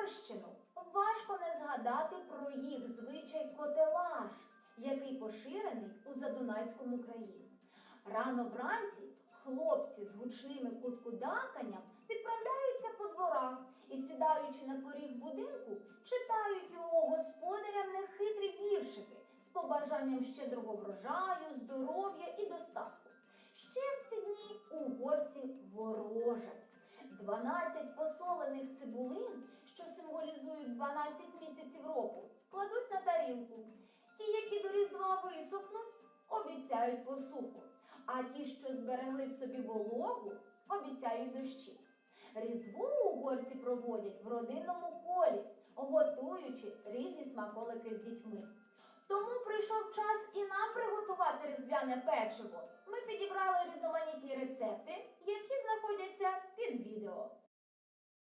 Угорщину, важко не згадати про їх звичай котелаж, який поширений у Задунайському краї. Рано вранці хлопці з гучними куткудаканням відправляються по дворах і, сідаючи на поріг будинку, читають його господарям нехитрі віршики з побажанням щедрого врожаю, здоров'я і достатку. Ще в ці дні угорці ворожать. 12 посолених цибулин, символізують 12 місяців року, кладуть на тарілку. Ті, які до Різдва висохнуть, обіцяють посуху, а ті, що зберегли в собі вологу, обіцяють дощі. Різдво угорці проводять в родинному колі, готуючи різні смаколики з дітьми. Тому прийшов час і нам приготувати різдвяне печиво. Ми підібрали різноманітні рецепти, які знаходяться під відео.